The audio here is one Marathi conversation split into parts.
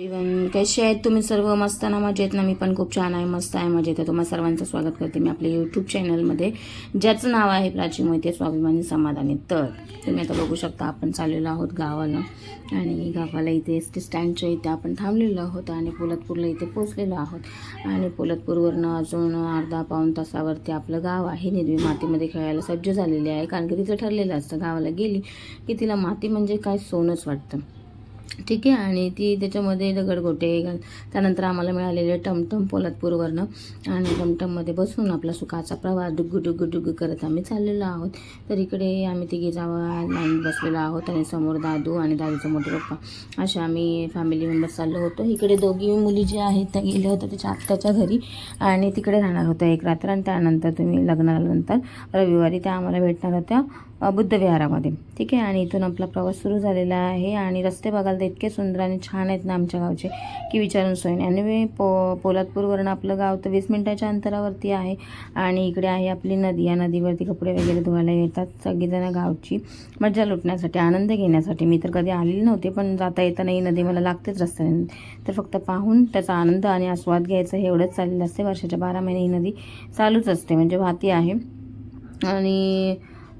इवन कसे आहेत तुम्ही सर्व मस्त ना मजेत ना? मी पण खूप छान आहे मस्त आहे मजेत आहे. तुम्हाला सर्वांचं स्वागत करते मी आपल्या यूट्यूब चॅनलमध्ये ज्याचं नाव आहे प्राची मोहिते स्वाभिमानी समाधानी. तर तुम्ही आता बघू शकता आपण चाललेलो आहोत गावाला. आणि गावाला इथे एस टी स्टँडच्या इथे आपण थांबलेलो आहोत आणि पोलतपूरला इथे पोचलेलो आहोत. आणि पोलतपूरवरनं अजून अर्धा पाऊण तासावरती आपलं गाव आहे. निर्वी मातीमध्ये खेळायला सज्ज झालेली आहे. कारण की तिचं ठरलेलं असतं गावाला गेली की तिला माती म्हणजे काय सोनच वाटतं. ठीक आहे? आणि ती त्याच्यामध्ये दगडगोटे घाल. त्यानंतर आम्हाला मिळालेले टमटम पोलादपूरवरनं. आणि टमटममध्ये बसून आपला सुखाचा प्रवास डुग्गू डुग्गू डुग्गू करत आम्ही चाललेलो आहोत. तर इकडे आम्ही तिघे जावा लाईन बसलेलो आहोत आणि समोर दादू आणि दादूचा मोठे पप्पा. असे आम्ही फॅमिली मेंबर्स चाललो होतो. इकडे दोघी मुली ज्या आहेत त्या गेल्या होत्या त्याच्या आत्याच्या घरी. आणि तिकडे राहणार होत्या एक रात्र. आणि त्यानंतर तुम्ही लग्नानंतर रविवारी त्या आम्हाला भेटणार होत्या. बुद्धविहारामध्ये. ठीक आहे? आणि इथून आपला प्रवास सुरू झालेला आहे आणि रस्ते बघायला तर इतके सुंदर आणि छान आहेत ना आमच्या गावचे की विचारून सोय आणि मी पो पोलादपूरवरून आपलं गाव तर वीस मिनटाच्या अंतरावरती आहे आणि इकडे आहे आपली नदी. या नदीवरती कपडे वगैरे धुवायला येतात सगळीजणं गावची. मजा लुटण्यासाठी आनंद घेण्यासाठी. मी तर कधी आलेली नव्हते पण जाता येताना ही नदी मला लागतेच रस्त्याने. तर फक्त पाहून त्याचा आनंद आणि आस्वाद घ्यायचा हे एवढंच चाललेलं असते. वर्षाच्या बारा महिने ही नदी चालूच असते. म्हणजे वाहती आहे. आणि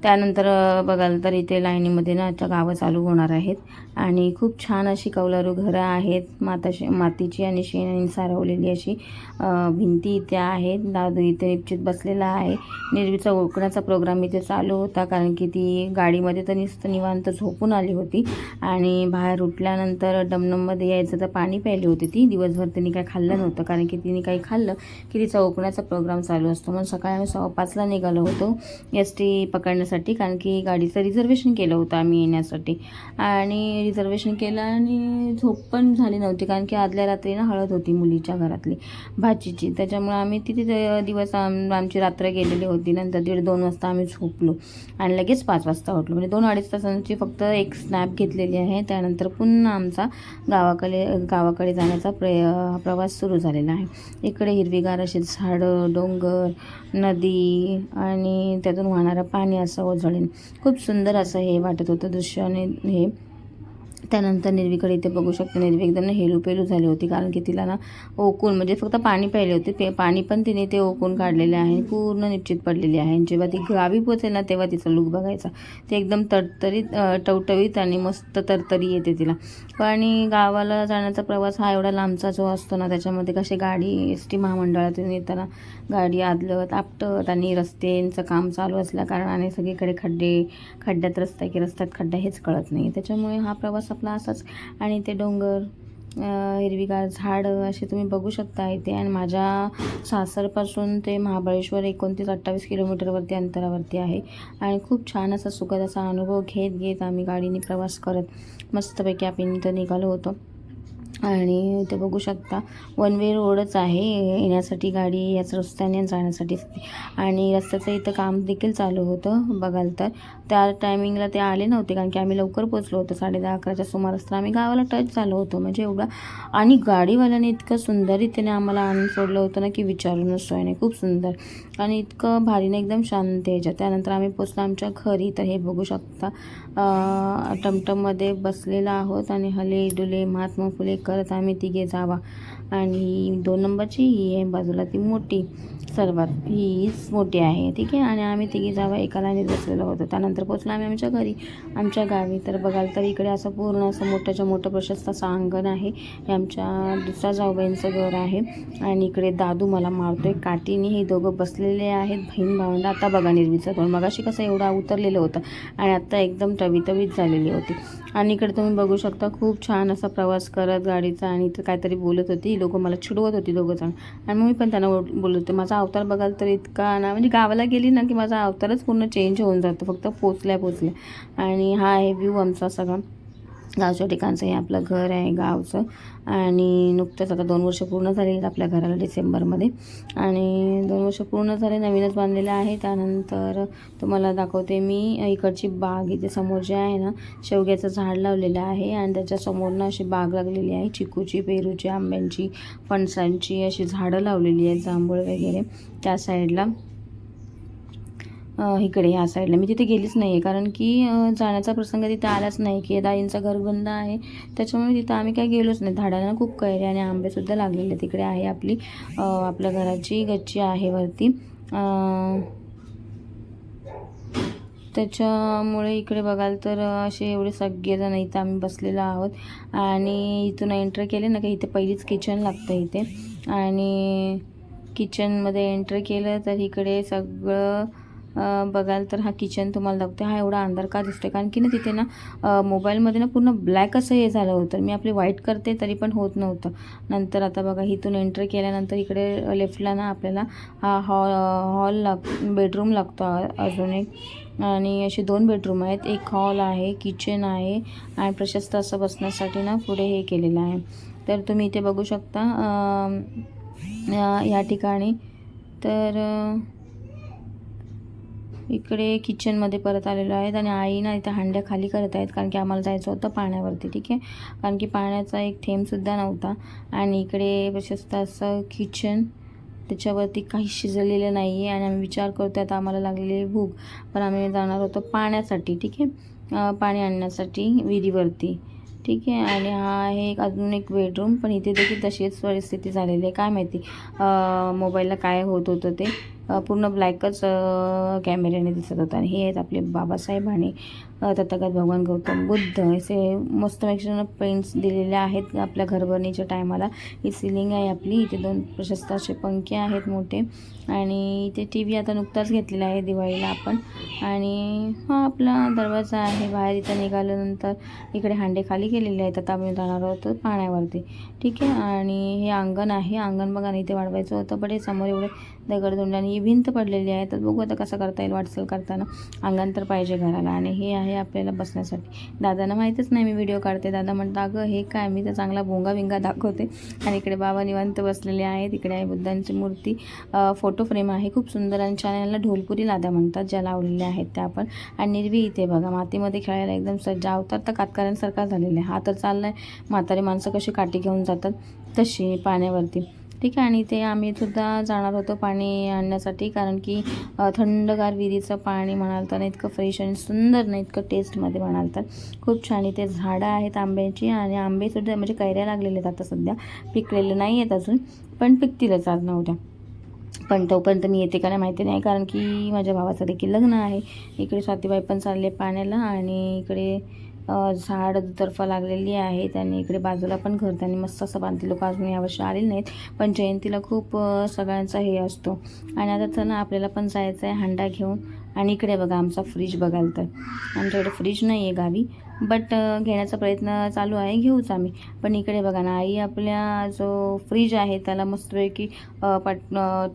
त्यानंतर बघाल तर इथे लाईनीमध्ये ना आता गावं चालू होणार आहेत. आणि खूप छान अशी कौलारू घरं आहेत. माताशी मातीची आणि शेणाने सारवलेली अशी भिंती इथे आहेत. दादू इथे निश्चित बसलेला आहे. निर्वीचा ओळखण्याचा प्रोग्राम इथे चालू होता कारण की ती गाडीमध्ये तर नुसतं निवांत झोपून आली होती. आणि बाहेर उठल्यानंतर डमनममध्ये यायचं तर पाणी प्यायली होती ती. दिवसभर तिने काही खाल्लं नव्हतं कारण की तिने काही खाल्लं की तिचा ओळखण्याचा प्रोग्राम चालू असतो. मग सकाळी आम्ही सव्वा पाचला निघालो होतो एस टी पकडण्यासाठी कारण की गाडीचं रिझर्वेशन केलं होतं आम्ही येण्यासाठी. आणि रिझर्वेशन केलं आणि झोप पण झाली नव्हती कारण की आदल्या रात्री ना हळद होती मुलीच्या घरातली भाचीची. त्याच्यामुळे आम्ही तिथे दिवस आम आमची रात्र गेलेली होती. नंतर दीड दोन वाजता आम्ही झोपलो आणि लगेच पाच वाजता उठलो. म्हणजे दोन अडीच तासांची फक्त एक स्नॅप घेतलेली आहे. त्यानंतर पुन्हा आमचा गावाकडे गावाकडे जाण्याचा प्रे प्रवास सुरू झालेला आहे. इकडे हिरवीगार असे झाडं डोंगर नदी आणि त्यातून वाहणारं पाणी असं ओझळेल. खूप सुंदर असं हे वाटत होतं दृश्य आणि हे त्यानंतर निर्वीकडे इथे बघू शकतो निर्वी एकदम ना हेलूपेलू झाली होती कारण की तिला ना ओकून म्हणजे फक्त पाणी प्यायले होते ते पाणी पण तिने ते ओकून काढलेले आहे पूर्ण निश्चित पडलेली आहे. जेव्हा ती गावी पोचेल ना तेव्हा तिचा लुक बघायचा. ते एकदम तरतरीत टवटवीत आणि मस्त तरतरी येते तिला. आणि गावाला जाण्याचा प्रवास हा एवढा लांबचा जो असतो ना त्याच्यामध्ये कसे गाडी एस टी महामंडळातून येताना गाडी आदलत आपटत आणि रस्त्यांचं काम चालू असल्या कारणाने सगळीकडे खड्डे खड्ड्यात रस्ता की रस्त्यात खड्डा हेच कळत नाही. त्याच्यामुळे हा प्रवास आपला असाच. आणि ते डोंगर हिरवीगार झाडं असे तुम्ही बघू शकता इथे. आणि माझ्या सासरपासून ते महाबळेश्वर एकोणतीस अठ्ठावीस किलोमीटरवरती अंतरावरती आहे. आणि खूप छान असा सुखद असा अनुभव घेत घेत आम्ही गाडीने प्रवास करत मस्तपैकी आपण इथं निघालो होतो. आणि इथे बघू शकता. वन वे रोडच आहे येण्यासाठी गाडी याच रस्त्याने जाण्यासाठी. आणि रस्त्याचं इथं काम देखील चालू होतं बघाल तर. त्या टायमिंगला ते आले नव्हते कारण की आम्ही लवकर पोचलो होतो. साडे दहा अकराच्या सुमारास तर आम्ही गावाला टच झालो होतो. म्हणजे एवढा आणि गाडीवाल्याने इतकं सुंदर रीतीने आम्हाला आणून सोडलं होतं ना की विचारूनच सोय नाही खूप सुंदर. आणि इतकं भारीने एकदम शांत यायच्या त्यानंतर आम्ही पोचलो आमच्या घरी. तर हे बघू शकता टमटममध्ये बसलेला आहोत आणि हले डुले महात्मा फुले करत आम्ही तिघे जावा. आणि दोन नंबरची ही आहे बाजूला ती मोठी. सर्वात हीच मोठी आहे ठीक आहे? आणि आम्ही तिघी जावा एका लाईनीत बसलेलो होतो त्यानंतर पोचलो आम्ही आमच्या घरी. आमच्या गावी तर बघाल तर इकडे असं पूर्ण असं मोठ्याच्या मोठं प्रशस्त असं अंगण आहे. हे आमच्या दुसऱ्या जाऊबाईंचं घर आहे. आणि इकडे दादू मला मारतोय काठीने हे दोघं बसलेले आहेत बहीण भावंड. आता बघा निर्वीचं तोंड मगाशी कसं एवढा उतरलेलं होतं आणि आता एकदम टवीतवीत झालेली होती. आणि इकडे तुम्ही बघू शकता खूप छान असा प्रवास करत गाडीचा. आणि इथं काहीतरी बोलत होती. लोक मला चिडवत होती दोघं जण. आणि मी पण त्यांना बोलत होते. माझा अवतार बघाल तर इतका ना म्हणजे गावाला गेली ना की माझा अवतारच पूर्ण चेंज होऊन जातो फक्त पोचल्या पोचल्या आणि हा आहे व्ह्यू आमचा सगळा. गावच्या ठिकाणचं हे आपलं घर आहे गावचं. आणि नुकतंच आता दोन वर्ष पूर्ण झालेली आहेत आपल्या घराला डिसेंबरमध्ये. आणि दोन वर्ष पूर्ण झाले नवीनच बांधलेलं आहे. त्यानंतर तुम्हाला दाखवते मी इकडची बाग इथे समोर जे आहे ना शेवग्याचं झाड लावलेलं आहे. आणि त्याच्यासमोर ना अशी बाग लागलेली आहे. चिकूची पेरूची आंब्यांची फणसांची अशी झाडं लावलेली आहेत जांभूळ वगैरे त्या साईडला इकडे ह्या साईडला मी तिथे गेलीच नाही आहे कारण की जाण्याचा प्रसंग तिथे आलाच नाही की दाईंचा घर बंद आहे. त्याच्यामुळे तिथं आम्ही काय गेलोच नाही. झाडांना खूप कैरे आणि आंबेसुद्धा लागलेले आहेत. तिकडे आहे आपली आपल्या घराची गच्ची आहे वरती. त्याच्यामुळे इकडे बघाल तर असे एवढे सगळेजण इथं आम्ही बसलेलो आहोत. आणि इथून एंटर केले ना का इथे पहिलीच किचन लागतं इथे. आणि किचनमध्ये एंटर केलं तर इकडे सगळं बघाल तर हा किचन तुम्हाला लागतो हा एवढा अंधार का दिसतो कारण की ना तिथे ना मोबाईलमध्ये ना पूर्ण ब्लॅक असं हे झालं होतं. मी आपली व्हाईट करते तरी पण होत नव्हतं. नंतर आता बघा इथून एंटर केल्यानंतर इकडे लेफ्टला ना आपल्याला हा हॉल हॉल लाग बेडरूम लागतो अजून एक. आणि असे दोन बेडरूम आहेत. एक हॉल आहे किचन आहे आणि प्रशस्त असं बसण्यासाठी ना पुढे हे केलेलं आहे. तर तुम्ही इथे बघू शकता या ठिकाणी. तर इकडे किचनमध्ये परत आलेलो आहेत आणि आई ना इथं हांड्या खाली करत आहेत कारण की आम्हाला जायचं होतं पाण्यावरती ठीक आहे? कारण की पाण्याचा एक थेंबसुद्धा नव्हता. आणि इकडे प्रशस्त असं किचन त्याच्यावरती काही शिजलेलं नाही आहे आणि आम्ही विचार करतो आता आम्हाला लागलेली भूक. पण आम्ही जाणार होतो पाण्यासाठी ठीक आहे? पाणी आणण्यासाठी विहिरीवरती ठीक आहे? आणि हा आहे एक अजून एक बेडरूम पण इथे देखील तशीच परिस्थिती झालेली आहे. काय माहिती? मोबाईलला काय होत होतं ते? पूर्ण ब्लॅकच कॅमेऱ्याने दिसत होता. आणि हे आहेत आपले बाबासाहेब आणि तथागत भगवान गौतम बुद्ध असे मस्त मॅक्सिमम पेंट्स दिलेले आहेत आपल्या घरभरणीच्या टायमाला ही सिलिंग आहे आपली. इथे दोन प्रशस्त असे पंखे आहेत मोठे. आणि इथे टी व्ही आता नुकताच घेतलेला आहे दिवाळीला आपण. आणि हा आपला दरवाजा आहे. बाहेर इथं निघाल्यानंतर इकडे हांडे खाली केलेले आहेत. आता आम्ही जाणार आहोत पाण्यावरती. ठीक आहे? आणि हे अंगण आहे. अंगण बघा इथे वाढवायचं होतं पण हे समोर एवढे दगडधोंड आणि ही भिंत पडलेली आहे. तर बघू आता कसं करता येईल. वाटचाल करताना अंगण तर पाहिजे घराला. आणि हे आहे आपल्याला बसण्यासाठी. दादांना माहीतच नाही मी व्हिडिओ काढते. दादा म्हणता अगं हे काय? मी तर चांगला भोंगा विंगा दाखवते. आणि इकडे बाबा निवंत बसलेले आहेत. इकडे आहे बुद्धांची मूर्ती. फोटो फ्रेम आहे. खूप सुंदर आणि छान याला ढोलपुरी लादा म्हणतात ज्या लावलेल्या आहेत त्या आपण आणि निर्वी इथे बघा मातीमध्ये खेळायला एकदम सज्ज. अवतार तर कातकऱ्यांसारखा झालेला आहे. हा तर चाललाय. म्हातारी माणसं कशी काठी घेऊन जातात? तशी पाण्यावरती. ठीक आहे. आणि ते आम्ही सुद्धा जाणार होतो पाणी आणण्यासाठी कारण की थंडगार विहिरीचं पाणी म्हणाल तर इतकं फ्रेश आणि सुंदर नाही इतकं टेस्टमध्ये म्हणाल तर. खूप छान. इथे झाडं आहेत आंब्याची आणि आंबेसुद्धा म्हणजे कैऱ्या लागलेल्या आहेत आता सध्या. पिकलेले नाही आहेत अजून पण पिकतीलच आज ना उद्या. पण तोपर्यंत मी येते का नाही माहिती नाही कारण की माझ्या भावाचं देखील लग्न आहे. इकडे स्वातीबाई पण चालले पाण्याला आणि इकडे झाड दुतर्फा लागलेली आहेत आणि इकडे बाजूला पण घर त्यांनी मस्त असं बांधते लोक अजून यावर्षी आलेले नाहीत पण जयंतीला खूप सगळ्यांचा हे असतो. आणि आता तर ना आपल्याला पण जायचं आहे हांडा घेऊन. आणि इकडे बघा आमचा फ्रीज बघाल तर. आमच्याकडे फ्रीज नाही आहे गावी. बट घेण्याचा प्रयत्न चालू आहे. घेऊच आम्ही. पण इकडे बघा ना आई आपल्या जो फ्रीज आहे त्याला मस्तपैकी पट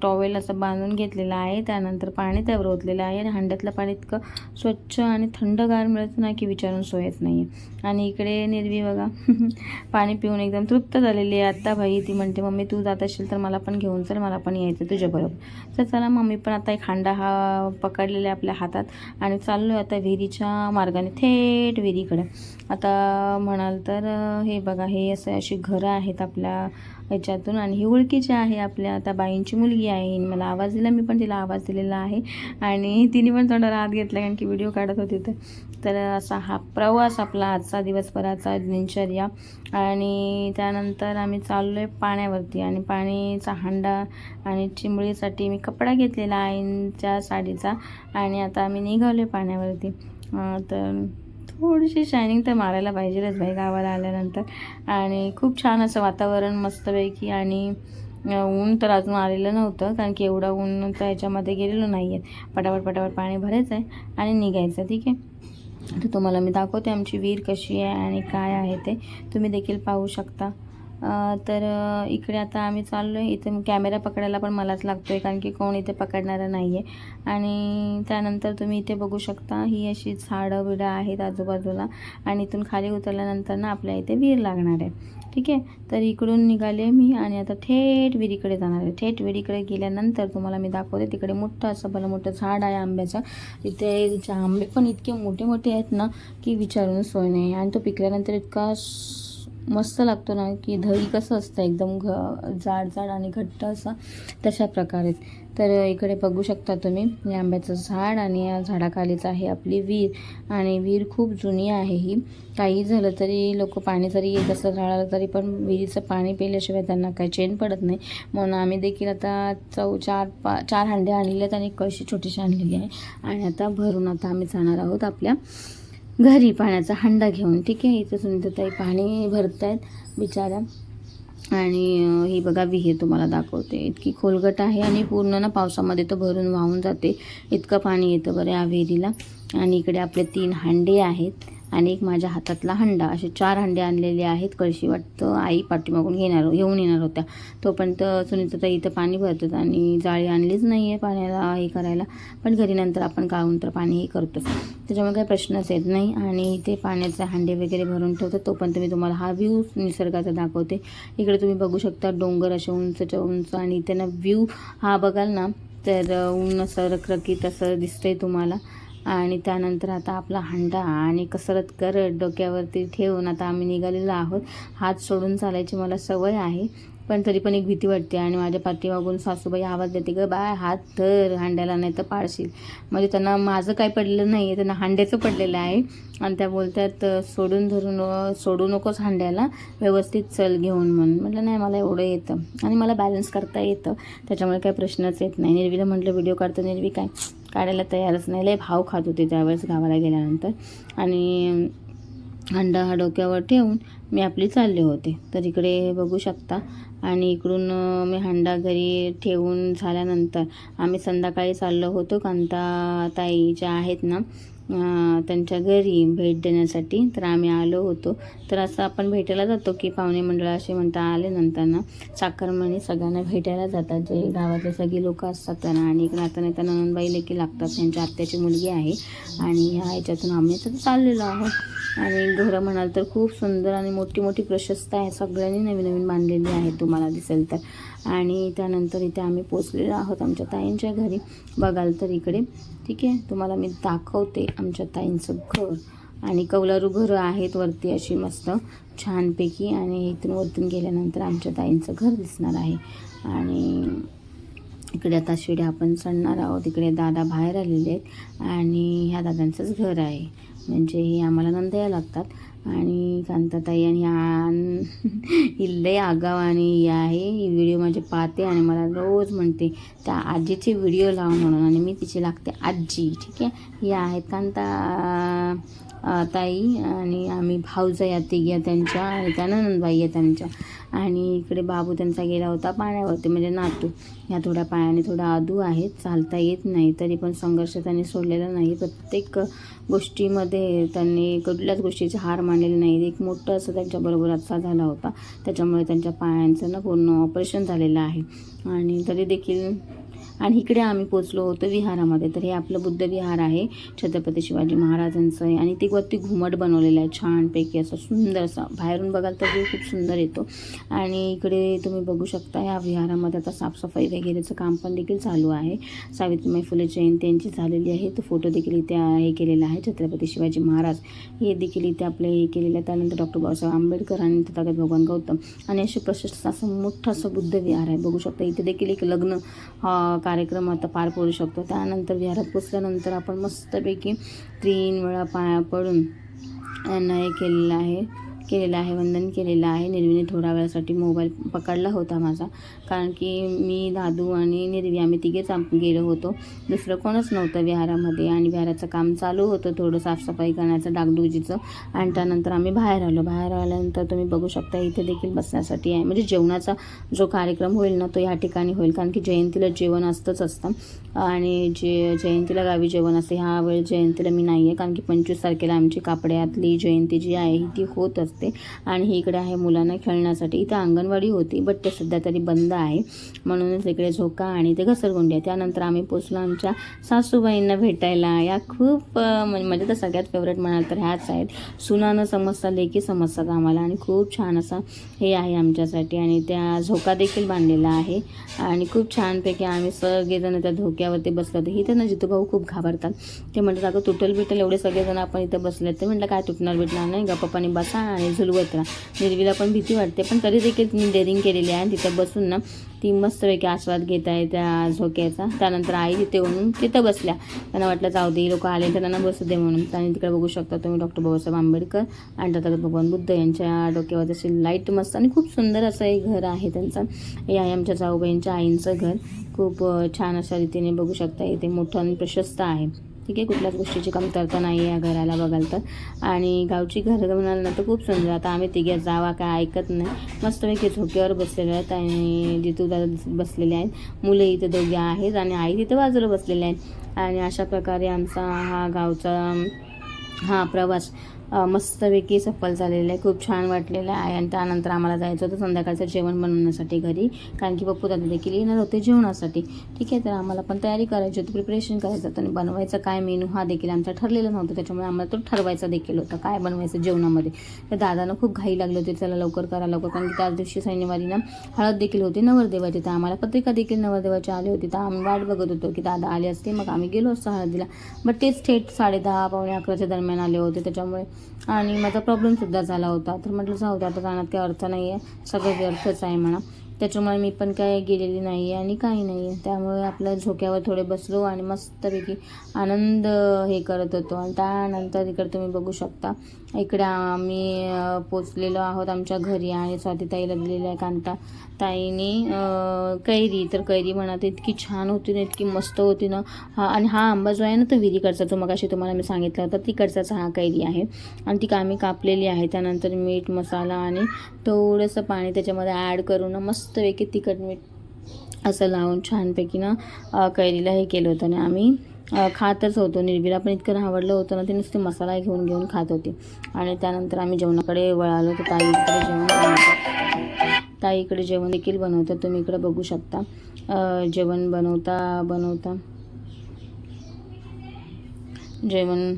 टॉवेल असं बांधून घेतलेलं आहे. त्यानंतर पाणी त्यावर ओतलेलं आहे. आणि हंड्यातलं पाणी इतकं स्वच्छ आणि थंडगार मिळतं ना की विचारून सोयच नाही आहे आणि इकडे निर्वी बघा पाणी पिऊन एकदम तृप्त झालेली आहे. आत्ता भाई ती म्हणते मम्मी तू जात असेल तर मला पण घेऊन चल. मला पण यायचं तुझ्याबरोबर तर चला मम्मी पण आता एक हांडा हा पकडलेला आहे आपल्या हातात. आणि चाललो आहे आता विहिरीच्या मार्गाने. थेट विहिरी इकडे आता म्हणाल तर हे बघा हे असे अशी घरं आहेत आपल्या ह्याच्यातून आणि ही ओळखीची आहे आपल्या त्या बाईंची मुलगी आहे. मला आवाज दिला मी पण तिला आवाज दिलेला आहे. आणि तिने पण तोंडाला हात घेतला कारण की व्हिडिओ काढत होती तर. तर असा हा प्रवास आपला आजचा दिवसभराचा दिनचर्या. आणि त्यानंतर आम्ही चाललो आहे पाण्यावरती आणि पाणीचा हांडा आणि चिंबळीसाठी मी कपडा घेतलेला आईंच्या साडीचा. आणि आता आम्ही निघालो आहे पाण्यावरती तर थोडीशी शायनिंग तर मारायला पाहिजेलच भाई गावाला आल्यानंतर. आणि खूप छान असं वातावरण मस्तपैकी. आणि ऊन तर अजून आलेलं नव्हतं कारण की एवढं ऊन तर ह्याच्यामध्ये गेलेलो नाही आहे पटापट पटापट पाणी भरायचं आहे आणि निघायचं ठीक आहे? तर तुम्हाला मी दाखवते आमची विहीर कशी आहे आणि काय आहे ते. तुम्ही देखील पाहू शकता. तर इकडे आता आम्ही चाललो आहे इथे कॅमेरा पकडायला पण मलाच लागतो आहे कारण की कोण इथे पकडणारं नाही आहे आणि त्यानंतर तुम्ही इथे बघू शकता ही अशी झाडं बिडं आहेत आजूबाजूला आणि इथून खाली उतरल्यानंतर ना आपल्या इथे विहीर लागणार आहे. ठीक आहे? तर इकडून निघाले मी आणि आता थेट विहिरीकडे जाणार आहे. थेट विहिरीकडे गेल्यानंतर तुम्हाला मी दाखवते तिकडे मोठं असं भलं मोठं झाड आहे आंब्याचं. तिथे आंबे पण इतके मोठे मोठे आहेत ना की विचारून सोय नाही. आणि तो पिकल्यानंतर इतका मस्त लागतो ना की दही कसं असतं एकदम घ जाड जाड आणि घट्ट असं तशा प्रकारे तर इकडे बघू शकता तुम्ही हे आंब्याचं झाड आणि या झाडाखालीच आहे आपली विहीर. आणि विहीर खूप जुनी आहे ही. काही झालं तरी लोक पाणी जरी येत असलं झाडाला तरी पण विहिरीचं पाणी पिल्याशिवाय त्यांना काही चेन पडत नाही. म्हणून आम्ही देखील आता चौ चार पा चार हांडे आणलेल्या आहेत आणि कशी छोटीशी आणलेली आहे. आणि आता भरून आता आम्ही जाणार आहोत आपल्या घरी पाण्याचा हंडा घेऊन ठीक आहे? इथं सुनीताताई पाणी भरत आहेत बिचाऱ्या. आणि ही बघा विहीर तुम्हाला दाखवते. इतकी खोलगट आहे आणि पूर्ण ना पावसामध्ये तर भरून वाहून जाते. इतकं पाणी येतं बरं या विहिरीला. आणि इकडे आपले तीन हांडे आहेत. आणि एक माझ्या हातातला हंडा. असे चार हंडे आणलेले आहेत. कळशी वाटतं आई पाठीमागून घेणार घेऊन येणार होत्या. तोपर्यंत सुनीताताई इथं पाणी भरतात आणि जाळी आणलीच नाही आहे पाण्याला हे करायला. पण घरी नंतर आपण गाळून तर पाणी हे करतो त्याच्यामुळे काही प्रश्नच येत नाही आणि इथे पाण्याचे हांडे वगैरे भरून ठेवतात. तोपर्यंत मी तुम्हाला हा व्ह्यू निसर्गाचा दाखवते. इकडे तुम्ही बघू शकता डोंगर असे उंचच्या उंच आणि त्यांना व्ह्यू हा बघाल ना तर ऊन असं रखरखीत असं दिसतंय तुम्हाला. आणि त्यानंतर आता आपला हंडा आणि कसरत करत डोक्यावरती ठेवून आता आम्ही निघालेलो आहोत. हात सोडून चालायची मला सवय आहे. पण तरी पण एक भीती वाटते आणि माझ्या पाठीमागून सासूबाई आवाज देते ग बाय हात धर हांड्याला नाही तर पाडशील. म्हणजे त्यांना माझं काय पडलेलं नाही आहे त्यांना हांड्याचं पडलेलं आहे. आणि त्या बोलतात सोडून धरून सोडू नकोस हांड्याला व्यवस्थित चल घेऊन म्हणून म्हटलं नाही मला एवढं येतं आणि मला बॅलन्स करता येतं. त्याच्यामुळे काही प्रश्नच येत नाही. निर्वीला म्हटलं व्हिडिओ काढतो निर्वी काय काढायला तयारच नाही. लय भाव खात होते त्यावेळेस गावाला गेल्यानंतर. आणि हंडा हा डोक्यावर ठेवून मी आपली चालले होते. तर इकडे बघू शकता आणि इकडून मी हंडा घरी ठेवून झाल्यानंतर आम्ही संध्याकाळी चाललो होतो कांता ताई ज्या आहेत ना त्यांच्या घरी भेट देण्यासाठी तर आम्ही आलो होतो. तर असं आपण भेटायला जातो की पाहुणे मंडळ असे म्हणता आले नंतर ना साखरमणी सगळ्यांना भेटायला जातात. जे गावातले सगळी लोक असतात त्यांना आणि एक नात्याने त्यांना नंदबाई देखील लागतात. त्यांच्या आत्याची मुलगी आहे आणि ह्या ह्याच्यातून आम्ही तर चाललेलो आहोत. आणि घरं म्हणाल तर खूप सुंदर आणि मोठी मोठी प्रशस्त आहे. सगळ्यांनी नवीन नवीन बांधलेली आहे. तुम्हाला दिसेल तर. आणि त्यानंतर इथे आम्ही पोचलेलो आहोत आमच्या ताईंच्या घरी. बघाल तर इकडे. ठीक आहे? तुम्हाला मी दाखवते आमच्या ताईंचं घर. आणि कौलारू घरं आहेत वरती अशी मस्त छानपैकी. आणि इथून वरतून गेल्यानंतर आमच्या ताईंचं घर दिसणार आहे. आणि इकडे आता शिड्या आपण चढणार आहोत. इकडे दादा बाहेर आलेले आहेत. आणि ह्या दादांचंच घर आहे. म्हणजे हे आम्हाला नंदया लागतात. आणि कांताताई आणि ह्या ही लय आगाव आणि ही आहे. ही व्हिडिओ माझे पाहते आणि मला रोज म्हणते त्या आजीचे व्हिडिओ लाव म्हणून आणि मी तिची लागते आजी. ठीक आहे? या आहेत कांता ताई आणि आम्ही भाऊजा या तिघ्या त्यांच्या आणि त्या नंदबाई आहेत त्यांच्या. आणि इकडे बाबू त्यांचा गेला होता पाण्यावरती म्हणजे नातू. ह्या थोड्या पायाने थोडा आदू आहेत चालता येत नाही तरी पण संघर्ष त्यांनी सोडलेला नाही. प्रत्येक गोष्टीमध्ये त्यांनी कुठल्याच गोष्टीचे हार मानलेले नाही एक मोठं असं त्यांच्याबरोबर आजचा झाला होता. त्याच्यामुळे त्यांच्या पायांचं ना पूर्ण ऑपरेशन झालेलं आहे. आणि तरी देखील आणि इकडे आम्ही पोचलो होतो विहारामध्ये. तर हे आपलं बुद्ध विहार आहे छत्रपती शिवाजी महाराजांचं आहे. आणि ते वरती घुमट बनवलेलं आहे. छानपैकी असं सुंदर असं. बाहेरून बघाल तर व्ह्यू खूप सुंदर येतो. आणि इकडे तुम्ही बघू शकता या विहारामध्ये आता साफसफाई वगैरेचं काम पण देखील चालू आहे. सावित्रीबाई फुले जयंती यांची झालेली आहे. तो फोटो देखील इथे हे केलेला आहे. छत्रपती शिवाजी महाराज हे देखील इथे आपले हे केलेलं आहे त्यानंतर डॉक्टर बाबासाहेब आंबेडकर आणि तथागत भगवान गौतम. आणि असे प्रशस्त असं मोठं असं बुद्ध विहार आहे. बघू शकता इथे देखील एक लग्न का कार्यक्रम आता पार पडू शकतो. त्यानंतर विहारात पोचल्यानंतर आपण मस्तपैकी तीन वेळा पाया पडून यांना हे केलेलं आहे. केलेलं आहे वंदन केलेलं आहे. निर्वीने थोड्या वेळासाठी मोबाईल पकडला होता माझा. कारण की मी दादू आणि निर्वी आम्ही तिघेच गेलो होतो. दुसरं कोणच नव्हतं विहारामध्ये आणि विहाराचं काम चालू होतं थोडं साफसफाई करण्याचं डागडुजीचं. आणि त्यानंतर आम्ही बाहेर आलो. बाहेर आल्यानंतर तुम्ही बघू शकता इथे देखील बसण्यासाठी आहे. म्हणजे जेवणाचा जो कार्यक्रम होईल ना तो या ठिकाणी होईल. कारण की जयंतीला जेवण असतंच असतं. आणि जे जयंतीला गावी जेवण असते ह्या वेळ जयंतीला मी नाही आहे कारण की पंचवीस तारखेला आमची कापड्यातली जयंती जी आहे ती होतच. असते आणि ही इकडे आहे मुलांना खेळण्यासाठी. इथं अंगणवाडी होती बट ते सध्या तरी बंद आहे. म्हणूनच इकडे झोका आणि ते घसरगुंडी आहे. त्यानंतर आम्ही पोचलो आमच्या सासूबाईंना भेटायला. या खूप म्हणजे तर सगळ्यात फेवरेट म्हणाल तर ह्याच आहेत. सुनानं समजता लेकी समजतात आम्हाला आणि खूप छान असा हे आहे आमच्यासाठी. आणि त्या झोका देखील बांधलेला आहे. आणि खूप छानपैकी आम्ही सगळेजण त्या धोक्यावरती बसलो. होतो इथे ना जितूभाऊ खूप घाबरतात. ते म्हणतात अगं तुटल बिटल एवढे सगळेजण आपण इथं बसले ते म्हटलं काय तुटणार बिटणार नाही गप्पाने बसा आणि आहे झुलवत राहा निर्वीला पण भीती वाटते पण तरी देखील तिने डेअरिंग केलेली आहे. तिथं बसून ना ती मस्तपैकी आस्वाद घेत आहे त्या झोक्याचा. त्यानंतर आई तिथे येऊन तिथं बसल्या. त्यांना वाटलं जाऊ दे लोक आले तर त्यांना बसू दे म्हणून. आणि तिकडे बघू शकता तुम्ही डॉक्टर बाबासाहेब आंबेडकर आणि तथागत भगवान बुद्ध यांच्या डोक्यावर तशी लाइट मस्त आणि खूप सुंदर असं एक घर आहे त्यांचं. हे आहे आमच्या जाऊबाईंच्या आईंचं घर. खूप छान अशा रीतीने बघू शकता इथे मोठं आणि प्रशस्त आहे. ठीक आहे कुठल्याच गोष्टीची कमतरता नाही आहे या घराला बघाल तर. आणि गावची घरं म्हणाल ना तर खूप सुंदर आता आम्ही तिघे जावा काय ऐकत नाही. मस्तपैकी झोक्यावर बसलेले आहेत आणि जितू दादा बसलेले आहेत. मुलं इथे दोघे आहेत आणि आई तिथे बाजूला बसलेले आहेत आणि अशा प्रकारे आमचा हा गावचा हा प्रवास मस्तपैकी सफल झालेलं आहे खूप छान वाटलेलं आहे. आणि त्यानंतर आम्हाला जायचं होतं संध्याकाळचं जेवण बनवण्यासाठी घरी. कारण की पप्पू दादा देखील येणार होते जेवणासाठी. ठीक आहे तर आम्हाला पण तयारी करायची होती प्रिपरेशन करायचं होतं. आणि बनवायचं काय मेनू हा देखील आमचा ठरलेला नव्हता. त्याच्यामुळे आम्हाला तो ठरवायचा देखील होता काय बनवायचं जेवणामध्ये. तर दादानं खूप घाई लागली होती त्याला लवकर करा लवकर. कारण की त्याच दिवशी शनिवारी ना हळद देखील होती नवरदेवाची. तर आम्हाला पत्रिका देखील नवरदेवाची आली होती. तर आम्ही वाट बघत होतो की दादा आले असते मग आम्ही गेलो असतो हळदीला. बट तेच थेट साडेदहा पावणे अकराच्या दरम्यान आले होते. त्याच्यामुळे आणि माझा प्रॉब्लेमसुद्धा झाला होता. तर म्हटलं जाऊ दे आता जाण्यात काही अर्थ नाही आहे सगळं व्यर्थच आहे म्हणा. त्याच्यामुळे मी पण काय गेलेली नाही आहे आणि काही नाही आहे त्यामुळे आपल्या झोक्यावर थोडे बसलो आणि मस्तपैकी आनंद हे करत होतो. आणि त्यानंतर इकडे तुम्ही बघू शकता इकडे आम्ही पोचलेलो आहोत आमच्या घरी आणि स्वातीताई दिलेलं आहे कांता ताईने. कैरी तर कैरी म्हणत इतकी छान होती ना इतकी मस्त होती ना. हा आणि हा आंबा जो आहे ना तो विहिरीकडचा जो मगाशी तुम्हाला मी सांगितलं होतं तिकडचाच हा कैरी आहे. आणि ती आम्ही कापलेली आहे त्यानंतर मीठ मसाला आणि थोडंसं पाणी त्याच्यामध्ये ॲड करून मस्तपैकी तिखट मीठ असं लावून छानपैकी ना कैरीला हे केलं होतं आणि आम्ही खातच होतो. निर्वीला पण इतकं आवडलं होतं ना ते नुसते मसाला घेऊन घेऊन खात होती. आणि त्यानंतर आम्ही जेवणाकडे वळालो तर ताईकडे जेवण बनवतात ताईकडे जेवण देखील बनवतं. तुम्ही इकडे बघू शकता. जेवण बनवता बनवता. जेवण